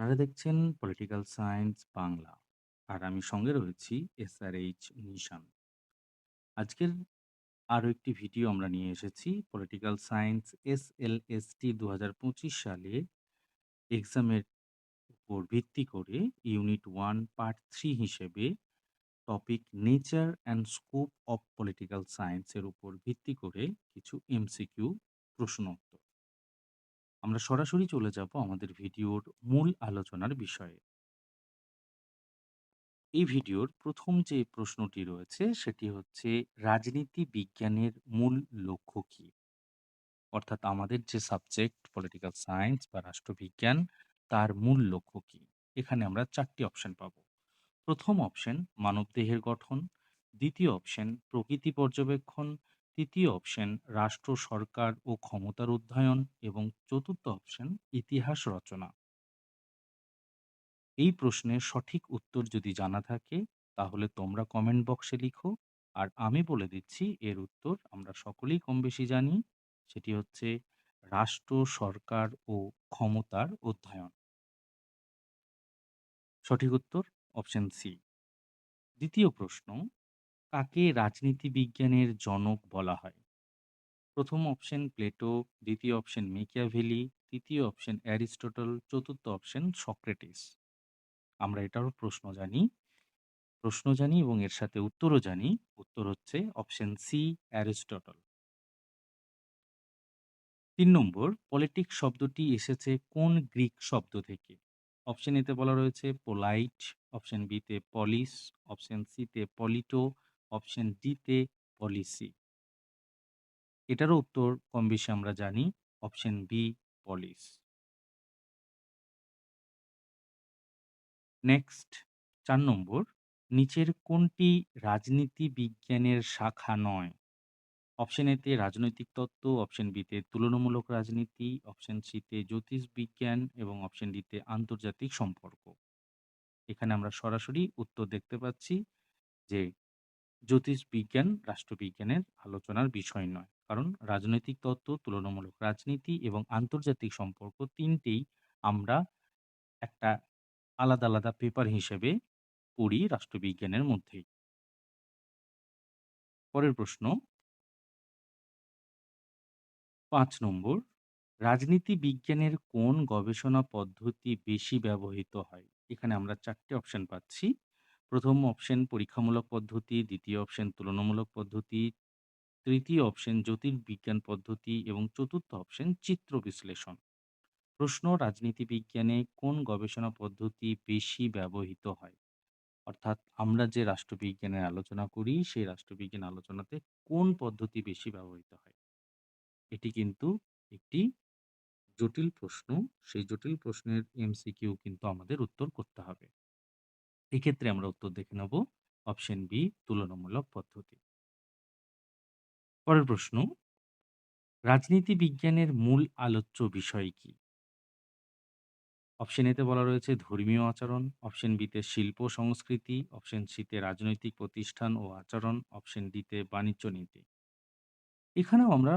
আপনারা দেখছেন political science Bangla. আর আমি সঙ্গে রয়েছি এস আর এইচ নিশান। আজকের আরও একটি ভিডিও আমরা নিয়ে এসেছি political science S L S T দু হাজার পঁচিশ সালে এক্সামের উপর ভিত্তি করে ইউনিট ওয়ান পার্ট থ্রি হিসেবে topic nature and scope of political সায়েন্সের উপর ভিত্তি করে কিছু এমসিকিউ প্রশ্ন আমরা সরাসরি চলে যাব আমাদের ভিডিওর মূল আলোচনার বিষয়ে। এই ভিডিওর প্রথম যে প্রশ্নটি রয়েছে, সেটি হচ্ছে রাজনীতি বিজ্ঞানের মূল লক্ষ্য কি? অর্থাৎ আমাদের যে সাবজেক্ট, পলিটিক্যাল সায়েন্স বা রাষ্ট্রবিজ্ঞান, তার মূল লক্ষ্য কি? এখানে আমরা চারটি অপশন পাব। প্রথম অপশন, মানবদেহের গঠন। দ্বিতীয় অপশন, প্রকৃতি পর্যবেক্ষণ। তৃতীয় অপশন রাষ্ট্র, সরকার ও ক্ষমতার অধ্যয়ন এবং চতুর্থ অপশন ইতিহাস রচনা। এই প্রশ্নের সঠিক উত্তর যদি জানা থাকে, তাহলে তোমরা কমেন্ট বক্সে লিখো। আর আমি বলে দিচ্ছি, এর উত্তর আমরা সকলেই কম বেশি জানি, সেটি হচ্ছে রাষ্ট্র, সরকার ও ক্ষমতার অধ্যয়ন সঠিক উত্তর অপশন সি দ্বিতীয় প্রশ্ন কাকে রাজনীতি বিজ্ঞানের জনক বলা হয়? প্রথম অপশন প্লেটো, দ্বিতীয় অপশন মেকিয়াভেলি, তৃতীয় অপশন অ্যারিস্টটল, চতুর্থ অপশন সক্রেটিস। আমরা এটারও প্রশ্ন জানি প্রশ্ন জানি এবং এর সাথে উত্তরও জানি। উত্তর হচ্ছে অপশন সি অ্যারিস্টটল। তিন নম্বর পলিটিক্স শব্দটি এসেছে কোন গ্রিক শব্দ থেকে? অপশন এতে বলা রয়েছে পোলাইট অপশন বিতে পলিস অপশন সিতে পলিটো অপশন ডিতে পলিসি। এটারও উত্তর কম বেশি আমরা জানি, অপশন বি পলিস। নেক্সট, চার নম্বর, নিচের কোনটি রাজনীতি বিজ্ঞানের শাখা নয়? অপশন এতে রাজনৈতিক তত্ত্ব, অপশন বিতে তুলনামূলক রাজনীতি, অপশন সিতে জ্যোতিষ বিজ্ঞান, এবং অপশন ডিতে আন্তর্জাতিক সম্পর্ক। এখানে আমরা সরাসরি উত্তর দেখতে পাচ্ছি যে জ্যোতিষ বিজ্ঞান রাষ্ট্রবিজ্ঞানের আলোচনার বিষয় নয়। কারণ রাজনৈতিক তত্ত্ব, তুলনামূলক রাজনীতি এবং আন্তর্জাতিক সম্পর্ক তিনটেই আমরা একটা আলাদা আলাদা পেপার হিসেবে পড়ি রাষ্ট্রবিজ্ঞানের মধ্যেই পরের প্রশ্ন। পাঁচ নম্বর। রাজনীতি বিজ্ঞানের কোন গবেষণা পদ্ধতি বেশি ব্যবহৃত হয়? এখানে আমরা চারটে অপশন পাচ্ছি। প্রথম অপশন পরীক্ষামূলক পদ্ধতি, দ্বিতীয় অপশন তুলনামূলক পদ্ধতি, তৃতীয় অপশন জ্যোতির্বিজ্ঞান পদ্ধতি এবং চতুর্থ অপশন চিত্র বিশ্লেষণ। প্রশ্ন, রাজনীতি বিজ্ঞানে কোন গবেষণা পদ্ধতি বেশি ব্যবহৃত হয়? অর্থাৎ আমরা যে রাষ্ট্রবিজ্ঞানের আলোচনা করি, সেই রাষ্ট্রবিজ্ঞান আলোচনাতে কোন পদ্ধতি বেশি ব্যবহৃত হয়? এটি কিন্তু একটি জটিল প্রশ্ন, সেই জটিল প্রশ্নের এমসিকিউ কিন্তু আমাদের উত্তর করতে হবে। এক্ষেত্রে আমরা উত্তর দেখে নেব অপশন বি তুলনামূলক পদ্ধতি। পরের প্রশ্ন, রাজনীতি বিজ্ঞানের মূল আলোচ্য বিষয় কি? অপশন এতে বলা রয়েছে ধর্মীয় আচরণ অপশন বিতে শিল্প সংস্কৃতি অপশন সিতে রাজনৈতিক প্রতিষ্ঠান ও আচরণ অপশন ডিতে বাণিজ্য নীতি। এখানেও আমরা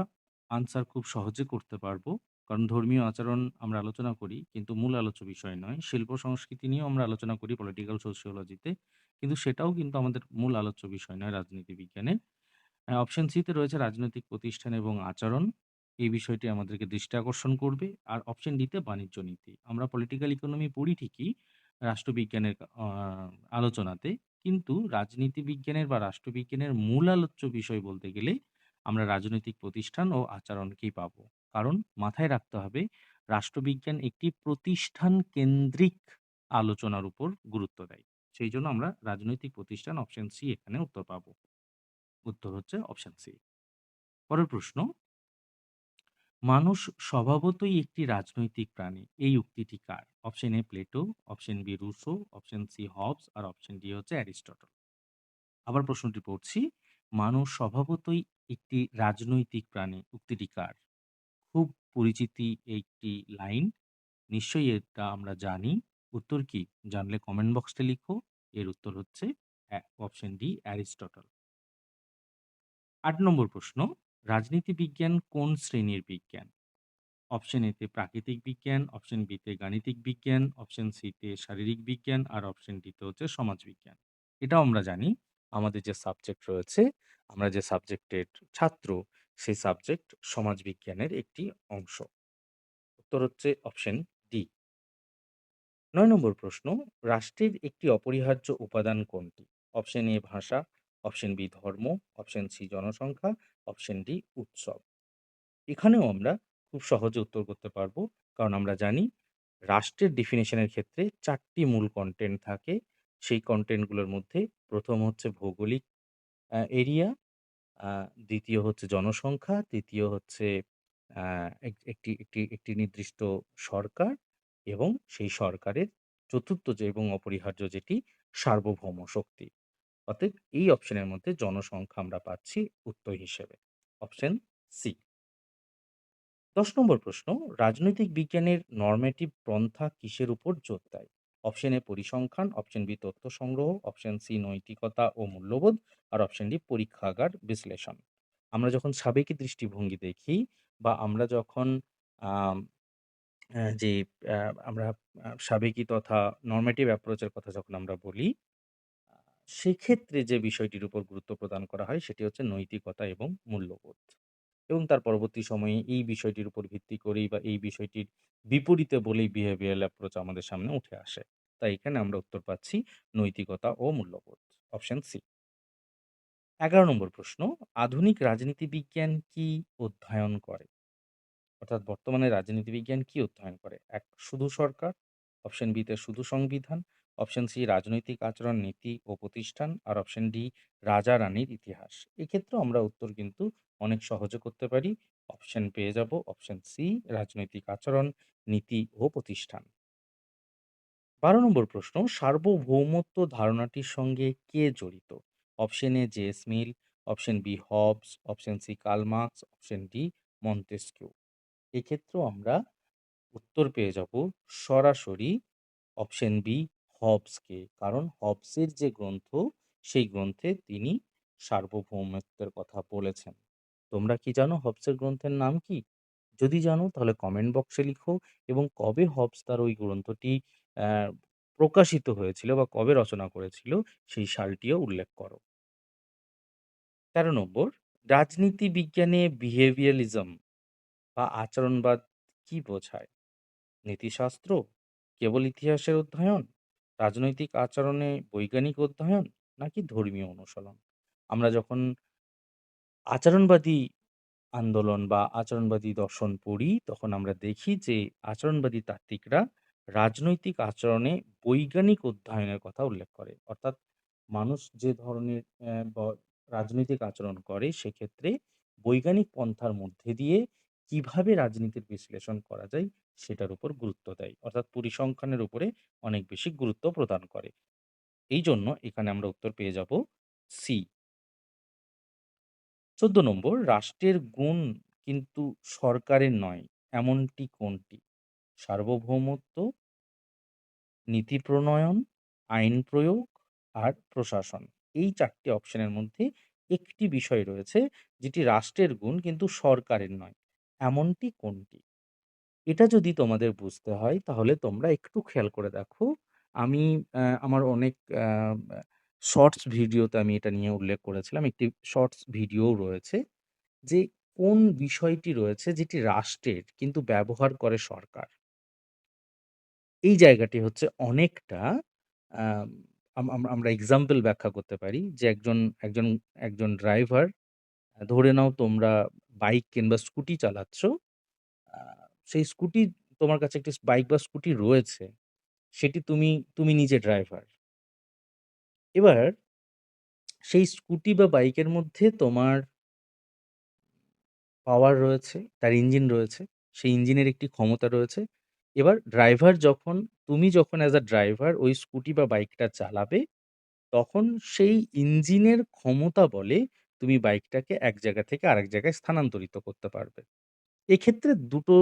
আনসার খুব সহজে করতে পারব। কারণ ধর্মীয় আচরণ আমরা আলোচনা করি, কিন্তু মূল আলোচ্য বিষয় নয়। শিল্প সংস্কৃতি নিয়েও আমরা আলোচনা করি পলিটিক্যাল সোশিওলজিতে কিন্তু সেটাও কিন্তু আমাদের মূল আলোচ্য বিষয় নয় রাজনীতি বিজ্ঞানে। অপশন সিতে রয়েছে রাজনৈতিক প্রতিষ্ঠান এবং আচরণ। এই বিষয়টি আমাদেরকে দৃষ্টি আকর্ষণ করবে। আর অপশন ডিতে বাণিজ্য নীতি। আমরা পলিটিক্যাল ইকোনমি পড়ি ঠিকই রাষ্ট্রবিজ্ঞানের আলোচনাতে, কিন্তু রাজনীতি বিজ্ঞানের বা রাষ্ট্রবিজ্ঞানের মূল আলোচ্য বিষয় বলতে গেলে আমরা রাজনৈতিক প্রতিষ্ঠান ও আচরণকেই পাবো। কারণ মাথায় রাখতে হবে রাষ্ট্রবিজ্ঞান একটি প্রতিষ্ঠান কেন্দ্রিক আলোচনার উপর গুরুত্ব দেয়। সেই জন্য আমরা রাজনৈতিক প্রতিষ্ঠান অপশন সি এখানে উত্তর পাবো। উত্তর হচ্ছে অপশন সি পরের প্রশ্ন, মানুষ স্বভাবতই একটি রাজনৈতিক প্রাণী। এই উক্তিটি কার? Option A Plato option B Rousseau option C Hobbes, R option D হচ্ছে অ্যারিস্টটল। আবার প্রশ্নটি পড়ছি, মানুষ স্বভাবতই একটি রাজনৈতিক প্রাণী। উক্তিটি কার? খুব পরিচিতি একটি লাইন। নিশ্চয়ই এটা আমরা জানি। উত্তর কি? জানলে কমেন্ট বক্সে লিখো। এর উত্তর হচ্ছে অপশন ডি অ্যারিস্টটল আট নম্বর প্রশ্ন রাজনীতি বিজ্ঞান কোন শ্রেণির বিজ্ঞান? অপশন এতে প্রাকৃতিক বিজ্ঞান, অপশন বিতে গাণিতিক বিজ্ঞান, অপশন সিতে শারীরিক বিজ্ঞান আর অপশন ডিতে হচ্ছে সমাজবিজ্ঞান। এটাও আমরা জানি। আমাদের যে সাবজেক্ট রয়েছে, আমরা যে সাবজেক্টের ছাত্র, সেই সাবজেক্ট সমাজবিজ্ঞানের একটি অংশ। উত্তর হচ্ছে অপশন ডি। নয় নম্বর প্রশ্ন, রাষ্ট্রের একটি অপরিহার্য উপাদান কোনটি? অপশন এ ভাষা, অপশন বি ধর্ম, অপশন সি জনসংখ্যা, অপশন ডি উৎসব। এখানেও আমরা খুব সহজে উত্তর করতে পারব। কারণ আমরা জানি রাষ্ট্রের ডেফিনিশনের ক্ষেত্রে চারটি মূল কন্টেন্ট থাকে। সেই কনটেন্টগুলোর মধ্যে প্রথম হচ্ছে ভৌগোলিক এরিয়া, দ্বিতীয় হচ্ছে জনসংখ্যা, তৃতীয় হচ্ছে একটি একটি একটি নির্দিষ্ট সরকার এবং সেই সরকারের চতুর্থ যে এবং অপরিহার্য যেটি সার্বভৌম শক্তি। অতএব এই অপশনের মধ্যে জনসংখ্যা আমরা পাচ্ছি উত্তর হিসেবে। Option C. ১০ নম্বর প্রশ্ন, রাজনৈতিক বিজ্ঞানের নরমেটিভ পন্থা কিসের উপর জোর দেয়? অপশন এ পরিসংখ্যান, অপশন বি তথ্য সংগ্রহ, অপশন সি নৈতিকতা ও মূল্যবোধ আর অপশন ডি পরীক্ষাগার বিশ্লেষণ। আমরা যখন সাবেকি দৃষ্টিভঙ্গি দেখি বা আমরা যখন যে আমরা সাবেকি তথা নরমেটিভ অ্যাপ্রোচ এর কথা যখন আমরা বলি, সেক্ষেত্রে যে বিষয়টির উপর গুরুত্ব প্রদান করা হয় সেটি হচ্ছে নৈতিকতা এবং মূল্যবোধ। এবং তার পরবর্তী সময়ে এই বিষয়টির উপর ভিত্তি করেই বা এই বিষয়টির বিপরীতে বলেই বিহেভিয়ারাল অ্যাপ্রোচ আমাদের সামনে উঠে আসে। তাই এখানে আমরা উত্তর পাচ্ছি নৈতিকতা ও মূল্যবোধ। Option C. ১১ নম্বর প্রশ্ন, আধুনিক রাজনীতি বিজ্ঞান কি অধ্যয়ন করে? অর্থাৎ বর্তমানে রাজনীতি বিজ্ঞান কি অধ্যয়ন করে? এক শুধু সরকার, অপশন বিতে শুধু সংবিধান, অপশন সি রাজনৈতিক আচরণ, নীতি ও প্রতিষ্ঠান আর অপশন ডি রাজা-রানীর ইতিহাস। এক্ষেত্রেও আমরা উত্তর কিন্তু অনেক সহজে করতে পারি। অপশন পেয়ে যাব অপশন সি রাজনৈতিক আচরণ, নীতি ও প্রতিষ্ঠান। ১২ নম্বর প্রশ্ন, সার্বভৌমত্ব ধারণাটির সঙ্গে কে জড়িত? Option A J S. Mill, option B Hobbes, option C Karl Marx option D Montesquieu. এক্ষেত্রেও আমরা উত্তর পেয়ে যাব সরাসরি অপশন বি হবসকে। কারণ হবসের যে গ্রন্থ, সেই গ্রন্থে তিনি সার্বভৌমত্বের কথা বলেছেন। তোমরা কি জানো হবসের গ্রন্থের নাম কি? যদি জানো তাহলে কমেন্ট বক্সে লিখো এবং কবে হবস তার ওই গ্রন্থটি প্রকাশিত হয়েছিল বা কবে রচনা করেছিল সেই সালটিও উল্লেখ করো। ১৩ নম্বর, রাজনীতি বিজ্ঞানে বিহেভিয়ারিজম বা আচরণবাদ কি বোঝায়? নীতিশাস্ত্র, কেবল ইতিহাসের অধ্যয়ন, রাজনৈতিক আচরণে বৈজ্ঞানিক অধ্যয়ন নাকি ধর্মীয় অনুশীলন? আমরা যখন আচরণবাদী আন্দোলন বা আচরণবাদী দর্শন পড়ি, তখন আমরা দেখি যে আচরণবাদী তাত্ত্বিকরা রাজনৈতিক আচরণে বৈজ্ঞানিক অধ্যয়নের কথা উল্লেখ করে। অর্থাৎ মানুষ যে ধরনের রাজনৈতিক আচরণ করে, সেক্ষেত্রে বৈজ্ঞানিক পন্থার মধ্যে দিয়ে কীভাবে রাজনীতির বিশ্লেষণ করা যায় সেটার উপর গুরুত্ব দেয়। অর্থাৎ পরিসংখ্যানের উপরে অনেক বেশি গুরুত্ব প্রদান করে। এই জন্য এখানে আমরা উত্তর পেয়ে যাব সি। ১৪ নম্বর, রাষ্ট্রের গুণ কিন্তু সরকারের নয় এমনটি কোনটি? সার্বভৌমত্ব, নীতি প্রণয়ন, আইন প্রয়োগ আর প্রশাসন। এই ৪ টি অপশনের মধ্যে একটি বিষয় রয়েছে যেটি রাষ্ট্রের গুণ কিন্তু সরকারের নয়। এমনটি কোনটি? এটা যদি তোমাদের বুঝতে হয়, তাহলে তোমরা একটু খেয়াল করে দেখো। আমি আমার অনেক শর্টস ভিডিওতে আমি এটা নিয়ে উল্লেখ করেছিলাম। একটি শর্টস ভিডিও রয়েছে যে কোন বিষয়টি রয়েছে যেটি রাষ্ট্রের কিন্তু ব্যবহার করে সরকার। এই জায়গাটি হচ্ছে অনেকটা আম আম আম, আমরা এক্সাম্পল ব্যাখ্যা করতে পারি যে একজন একজন একজন ড্রাইভার ধরে নাও তোমরা বাইক কিংবা স্কুটি চালাচ্ছ। সেই স্কুটি তোমার কাছে একটি বাইক বা স্কুটি রয়েছে। সেটি তুমি তুমি নিজে ড্রাইভার। এবার সেই স্কুটি বা বাইকের মধ্যে তোমার পাওয়ার রয়েছে, তার ইঞ্জিন রয়েছে। সেই ইঞ্জিনের একটি ক্ষমতা রয়েছে। এবার ড্রাইভার যখন তুমি যখন অ্যাজ আ ড্রাইভার ওই স্কুটি বা বাইকটা চালাবে, তখন সেই ইঞ্জিনের ক্ষমতা বলে তুমি বাইকটাকে এক জায়গা থেকে আরেক জায়গায় স্থানান্তরিত করতে পারবে। এক্ষেত্রে দুটো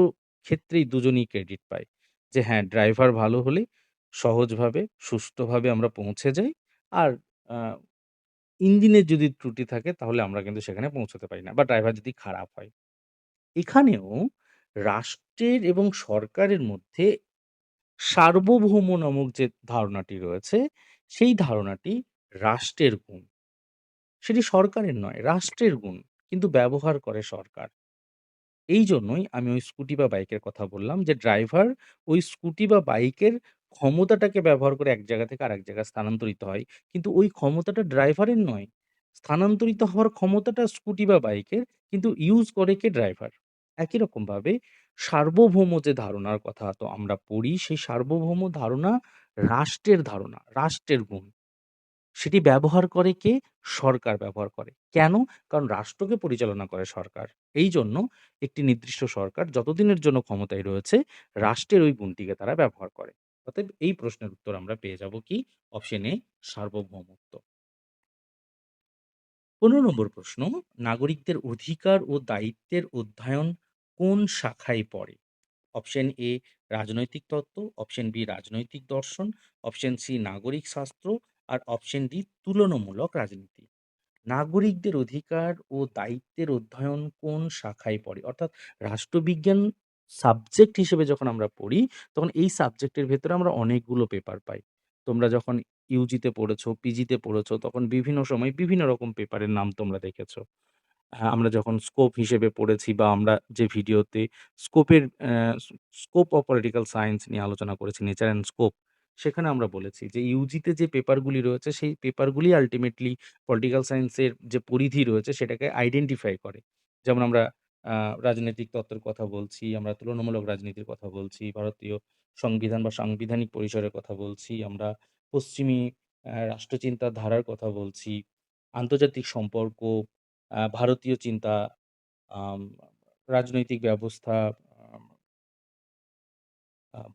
ক্ষেত্রেই দুজনই ক্রেডিট পায়। যে হ্যাঁ, ড্রাইভার ভালো হলে সহজভাবে সুস্থভাবে আমরা পৌঁছে যাই। আর ইঞ্জিনের যদি ত্রুটি থাকে তাহলে আমরা কিন্তু সেখানে পৌঁছাতে পারি না বা ড্রাইভার যদি খারাপ হয়। এখানেও রাষ্ট্রের এবং সরকারের মধ্যে সার্বভৌম নামক যে ধারণাটি রয়েছে, সেই ধারণাটি রাষ্ট্রের গুণ। সেটি সরকারের নয়, রাষ্ট্রের গুণ। কিন্তু ব্যবহার করে সরকার। এই জন্যই আমি ওই স্কুটি বা বাইকের কথা বললাম যে ড্রাইভার ওই স্কুটি বা বাইকের ক্ষমতাটাকে ব্যবহার করে এক জায়গা থেকে আরেক জায়গায় স্থানান্তরিত হয়। কিন্তু ওই ক্ষমতাটা ড্রাইভারের নয়। স্থানান্তরিত হওয়ার ক্ষমতাটা স্কুটি বা বাইকের, কিন্তু ইউজ করে কে? ড্রাইভার। একই রকমভাবে সার্বভৌম যে ধারণার কথা তো আমরা পড়ি, সেই সার্বভৌম ধারণা রাষ্ট্রের ধারণা, রাষ্ট্রের গুণ। সেটি ব্যবহার করে কে? সরকার ব্যবহার করে। কেন? কারণ রাষ্ট্রকে পরিচালনা করে সরকার। এই জন্য একটি নির্দিষ্ট সরকার যতদিনের জন্য ক্ষমতায় রয়েছে, রাষ্ট্রের ওই গুণটিকে তারা ব্যবহার করে। অতএব এই প্রশ্নের উত্তর আমরা পেয়ে যাব কি? অপশন এ সার্বভৌমত্ব। ১৫ নম্বর প্রশ্ন, নাগরিকদের অধিকার ও দায়িত্বের অধ্যয়ন কোন শাখায় পড়ে? অপশন এ রাজনৈতিক তত্ত্ব, অপশন বি রাজনৈতিক দর্শন, অপশন সি নাগরিক শাস্ত্র আর অপশন ডি তুলনামূলক রাজনীতি। নাগরিকদের অধিকার ও দায়িত্বের অধ্যয়ন কোন শাখায় পড়ে? অর্থাৎ রাষ্ট্রবিজ্ঞান সাবজেক্ট হিসেবে যখন আমরা পড়ি, তখন এই সাবজেক্টের ভেতরে আমরা অনেকগুলো পেপার পাই। তোমরা যখন ইউজিতে পড়েছো, পিজিতে পড়েছো, তখন বিভিন্ন সময় বিভিন্ন রকম পেপারের নাম তোমরা দেখেছ। আমরা যখন স্কোপ হিসেবে পড়েছি বা আমরা যে ভিডিওতে স্কোপের স্কোপ অফ পলিটিক্যাল সায়েন্স নিয়ে আলোচনা করেছি, নেচার অ্যান্ড স্কোপ, সেখানে আমরা বলেছি যে ইউজিতে যে পেপারগুলি রয়েছে, সেই পেপারগুলি আল্টিমেটলি পলিটিক্যাল সায়েন্সের যে পরিধি রয়েছে, সেটাকে আইডেন্টিফাই করে। যেমন আমরা রাজনৈতিক তত্ত্বের কথা বলছি, আমরা তুলনামূলক রাজনীতির কথা বলছি, ভারতীয় সংবিধান বা সাংবিধানিক পরিসরের কথা বলছি, আমরা পশ্চিমী রাষ্ট্রচিন্তার ধারার কথা বলছি, আন্তর্জাতিক সম্পর্ক, ভারতীয় চিন্তা, রাজনৈতিক ব্যবস্থা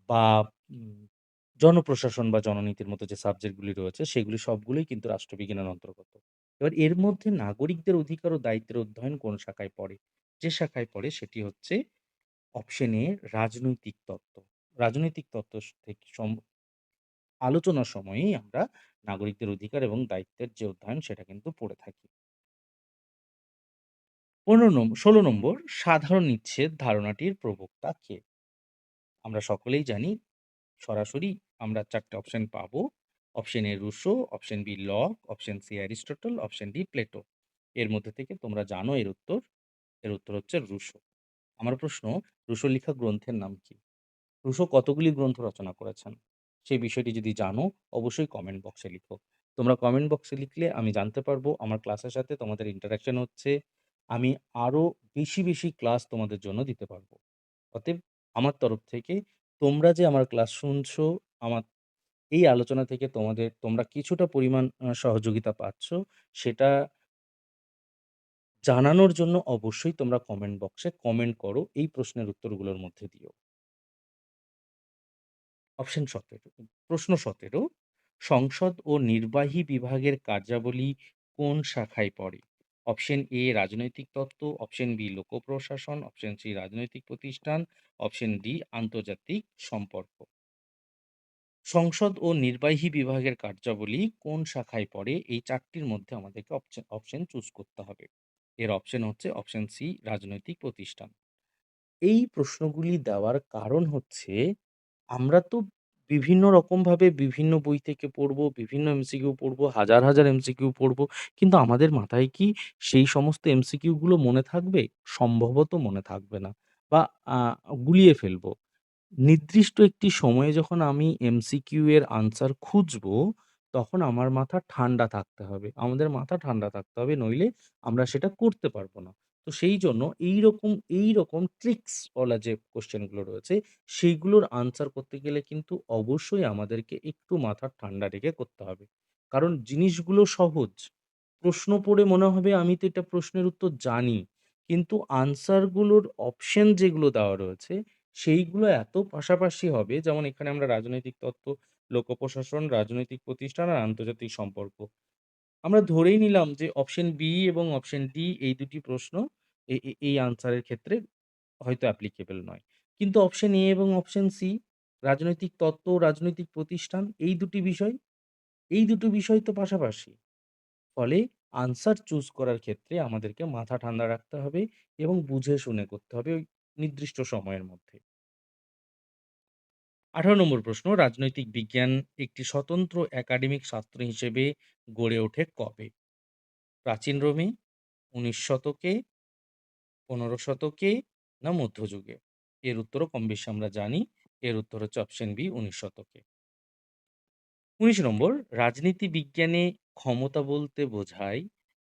বা জনপ্রশাসন বা জননীতির মতো যে সাবজেক্টগুলি রয়েছে, সেগুলি সবগুলোই কিন্তু রাষ্ট্রবিজ্ঞানের অন্তর্গত। এবার এর মধ্যে নাগরিকদের অধিকার ও দায়িত্বের অধ্যয়ন কোন শাখায় পড়ে? যে শাখায় পড়ে সেটি হচ্ছে অপশন এ রাজনৈতিক তত্ত্ব। রাজনৈতিক তত্ত্ব থেকে আলোচনার সময়েই আমরা নাগরিকদের অধিকার এবং দায়িত্বের যে অধ্যয়ন সেটা কিন্তু পড়ে থাকি। পনেরো নম্বর ষোলো নম্বর সাধারণ ইচ্ছের ধারণাটির প্রবক্তা কে? আমরা সকলেই জানি সরাসরি আমরা ৪ টে অপশন পাবো। Option A Rousseau option B Locke, option C Aristotle, option D Plato. এর মধ্যে থেকে তোমরা জানো এর উত্তর। এর উত্তর হচ্ছে রুশো আমার প্রশ্ন, রুশো লেখা গ্রন্থের নাম কি? রুশো কতগুলি গ্রন্থ রচনা করেছেন? সেই বিষয়টি যদি জানো, অবশ্যই কমেন্ট বক্সে লিখো। তোমরা কমেন্ট বক্সে লিখলে আমি জানতে পারব আমার ক্লাসের সাথে তোমাদের ইন্টারেকশন হচ্ছে। আমি আরও বেশি, বেশি ক্লাস তোমাদের জন্য দিতে পারব। অতএব আমার তরফ থেকে তোমরা যে আমার ক্লাস শুনছো, আমার এই আলোচনা থেকে তোমাদের তোমরা কিছুটা পরিমাণ সহযোগিতা পাচ্ছ, সেটা জানানোর জন্য অবশ্যই তোমরা কমেন্ট বক্সে কমেন্ট করো এই প্রশ্নের উত্তরগুলোর মধ্যে দিও। অপশন ১৭ প্রশ্ন ১৭ সংসদ ও নির্বাহী বিভাগের কার্যাবলী কোন শাখায় পড়ে? অপশন এ রাজনৈতিক তত্ত্ব, অপশন বি লোক প্রশাসন, অপশন সি রাজনৈতিক প্রতিষ্ঠান, অপশন ডি আন্তর্জাতিক সম্পর্ক। সংসদ ও নির্বাহী বিভাগের কার্যাবলী কোন শাখায় পড়ে? এই চারটির মধ্যে আমাদেরকে অপশন অপশন চুজ করতে হবে। এর অপশন হচ্ছে অপশন সি রাজনৈতিক প্রতিষ্ঠান। এই প্রশ্নগুলি দেওয়ার কারণ হচ্ছে, আমরা তো বিভিন্ন রকমভাবে বিভিন্ন বই থেকে পড়ব, বিভিন্ন এমসিকিউ পড়ব, হাজার, হাজার এমসিকিউ পড়ব। কিন্তু আমাদের মাথায় কি সেই সমস্ত এমসিকিউ গুলো মনে থাকবে? সম্ভবত মনে থাকবে না বা গুলিয়ে ফেলব। নির্দিষ্ট একটি সময়ে যখন আমি এমসিকিউ এর আনসার খুঁজবো, তখন আমার মাথা ঠান্ডা থাকতে হবে। আমাদের মাথা ঠান্ডা থাকতে হবে, নইলে আমরা সেটা করতে পারব না। তো সেইজন্য এইরকম এইরকম ট্রিক্স ওয়ালা যে কোয়েশ্চেনগুলো রয়েছে, সেইগুলোর আনসার করতে গেলে কিন্তু অবশ্যই আমাদেরকে একটু মাথা ঠান্ডা রেখে করতে হবে। কারণ জিনিসগুলো সহজ। প্রশ্ন পড়ে মনে হবে আমি তো এটা প্রশ্নের উত্তর জানি। কিন্তু আনসারগুলোর অপশন যেগুলো দেওয়া রয়েছে, সেইগুলো এত পাশাপাশি হবে যেমন এখানে আমরা রাজনৈতিক তত্ত্ব, লোক প্রশাসন, রাজনৈতিক প্রতিষ্ঠান আর আন্তর্জাতিক সম্পর্ক। আমরা ধরেই নিলাম যে অপশন বি এবং অপশন ডি এই দুটি প্রশ্ন এই আনসারের ক্ষেত্রে হয়তো অ্যাপ্লিকেবল নয়। কিন্তু অপশন এ এবং অপশন সি রাজনৈতিক তত্ত্ব, রাজনৈতিক প্রতিষ্ঠান এই দুটি বিষয়, এই ২ টো বিষয় তো পাশাপাশি। ফলে আনসার চুজ করার ক্ষেত্রে আমাদেরকে মাথা ঠান্ডা রাখতে হবে এবং বুঝে শুনে করতে হবে। ওই নির্দিষ্ট সময়ের মধ্যে। ১৮ নম্বর প্রশ্ন, রাজনৈতিক বিজ্ঞান একটি স্বতন্ত্র একাডেমিক শাস্ত্র হিসেবে গড়ে ওঠে কবে? প্রাচীন রোমে, ১৯ শতকে, ১৫ শতকে না মধ্যযুগে? এর উত্তরও কম বেশি আমরা জানি। এর উত্তর হচ্ছে অপশন বি ১৯ শতকে। ১৯ নম্বর, রাজনীতি বিজ্ঞানে ক্ষমতা বলতে বোঝায়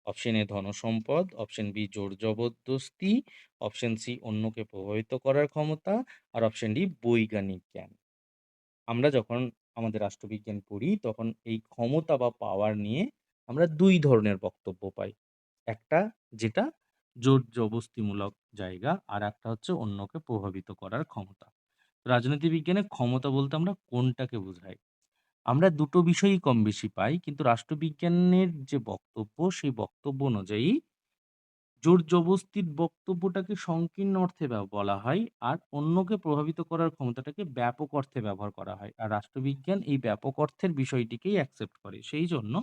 অপশন এ ধনসম্পদ, অপশন বি জোর জবরদস্তি, অপশন সি অন্যকে প্রভাবিত করার ক্ষমতা আর অপশন ডি বৈজ্ঞানিক জ্ঞান। আমরা যখন আমাদের রাষ্ট্রবিজ্ঞান পড়ি তখন এই ক্ষমতা বা পাওয়ার নিয়ে আমরা দুই ধরনের বক্তব্য পাই। একটা যেটা জোর জবস্তিমূলক জায়গা, আর একটা হচ্ছে অন্যকে প্রভাবিত করার ক্ষমতা। রাজনীতি বিজ্ঞানে ক্ষমতা বলতে আমরা কোনটাকে বোঝাই? আমরা দুটো বিষয়ই কম বেশি পাই কিন্তু রাষ্ট্রবিজ্ঞানের যে বক্তব্য সেই বক্তব্য অনুযায়ী জোর জবস্তির বক্তব্যটাকে সংকীর্ণ অর্থে বলা হয় আর অন্যকে প্রভাবিত করার ক্ষমতাটাকে ব্যাপক অর্থে ব্যবহার করা হয়। আর রাষ্ট্রবিজ্ঞান এই ব্যাপক অর্থের বিষয়টিকেই অ্যাকসেপ্ট করে। সেই জন্য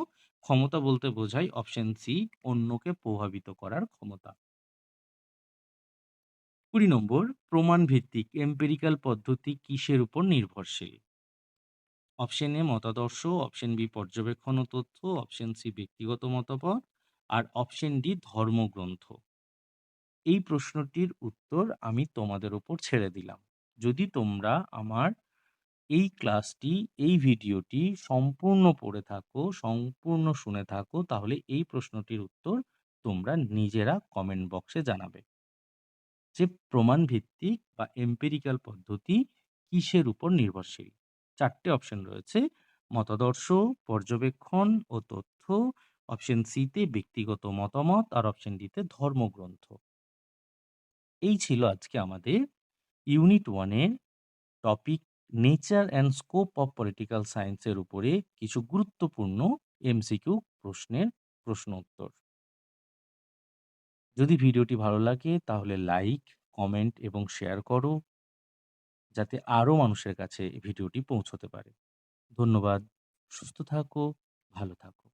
ক্ষমতা বলতে বোঝায় অপশন সি অন্যকে প্রভাবিত করার ক্ষমতা। ২০ নম্বর, প্রমাণ ভিত্তিক এম্পিরিক্যাল পদ্ধতি কিসের উপর নির্ভরশীল? অপশন এ মতাদর্শ, অপশন বি পর্যবেক্ষণ ও তথ্য, অপশন সি ব্যক্তিগত মতামত আর অপশন ডি ধর্মগ্রন্থ। এই প্রশ্নটির উত্তর আমি তোমাদের উপর ছেড়ে দিলাম। যদি তোমরা আমার এই ক্লাসটি, এই ভিডিওটি সম্পূর্ণ পড়ে থাকো, সম্পূর্ণ শুনে থাকো তাহলে এই প্রশ্নটির উত্তর তোমরা নিজেরা কমেন্ট বক্সে জানাবে। যে প্রমাণ ভিত্তিক বা এম্পেরিক্যাল পদ্ধতি কিসের উপর নির্ভরশীল? চারটে অপশন রয়েছে মতাদর্শ, পর্যবেক্ষণ ও তথ্য, অপশন সি তে ব্যক্তিগত মতামত আর অপশন ডি তে ধর্মগ্রন্থ। এই ছিল আজকে আমাদের ইউনিট ওয়ানের topic nature and scope of political সায়েন্সের উপরে কিছু গুরুত্বপূর্ণ এমসিকিউ প্রশ্নের প্রশ্ন উত্তর। যদি ভিডিওটি ভালো লাগে তাহলে লাইক, কমেন্ট এবং শেয়ার করো। যাতে আরও মানুষের কাছে ভিডিওটি পৌঁছতে পারে। ধন্যবাদ। সুস্থ থাকো, ভালো থাকো।